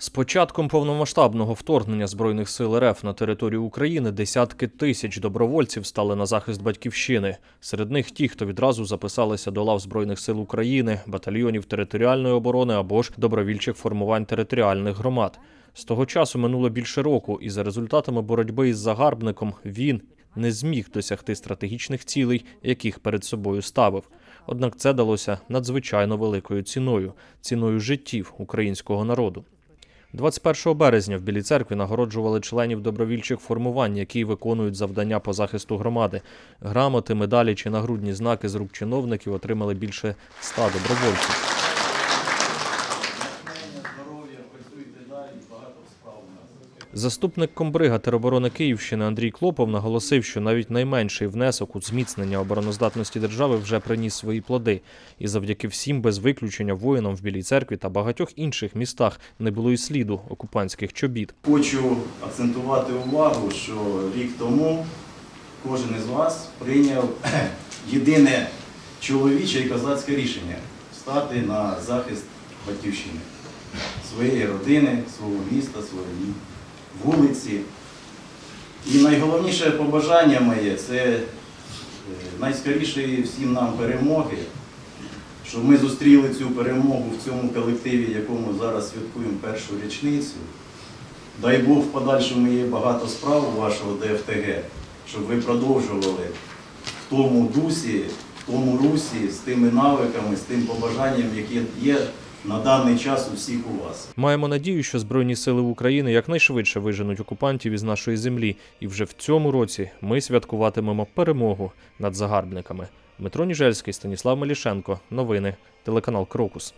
З початком повномасштабного вторгнення збройних сил РФ на територію України десятки тисяч добровольців стали на захист батьківщини. Серед них ті, хто відразу записалися до лав збройних сил України, батальйонів територіальної оборони або ж добровільчих формувань територіальних громад. З того часу минуло більше року, і за результатами боротьби із загарбником він не зміг досягти стратегічних цілей, яких перед собою ставив. Однак це далося надзвичайно великою ціною ціною життів українського народу. 21 березня в Білій церкві нагороджували членів добровільчих формувань, які виконують завдання по захисту громади. Грамоти, медалі чи нагрудні знаки з рук чиновників отримали більше ста добровольців. Заступник комбрига тероборони Київщини Андрій Клопов наголосив, що навіть найменший внесок у зміцнення обороноздатності держави вже приніс свої плоди, і завдяки всім без виключення воїнам в Білій церкві та багатьох інших містах не було і сліду окупантських чобіт. Хочу акцентувати увагу, що рік тому кожен із вас прийняв єдине чоловіче і козацьке рішення стати на захист батьківщини, своєї родини, свого міста, своєї вулиці. І найголовніше побажання моє це е, найскорішої всім нам перемоги, щоб ми зустріли цю перемогу в цьому колективі, якому зараз святкуємо першу річницю. Дай Бог в подальшому є багато справ у вашого ДФТГ, щоб ви продовжували в тому дусі, в тому русі, з тими навиками, з тим побажанням, яке є на даний час у всіх у вас. Маємо надію, що Збройні сили України якнайшвидше виженуть окупантів із нашої землі, і вже в цьому році ми святкуватимемо перемогу над загарбниками. Дмитро Ніжельський, Станіслав Мелішенко. Новини. Телеканал Крокус.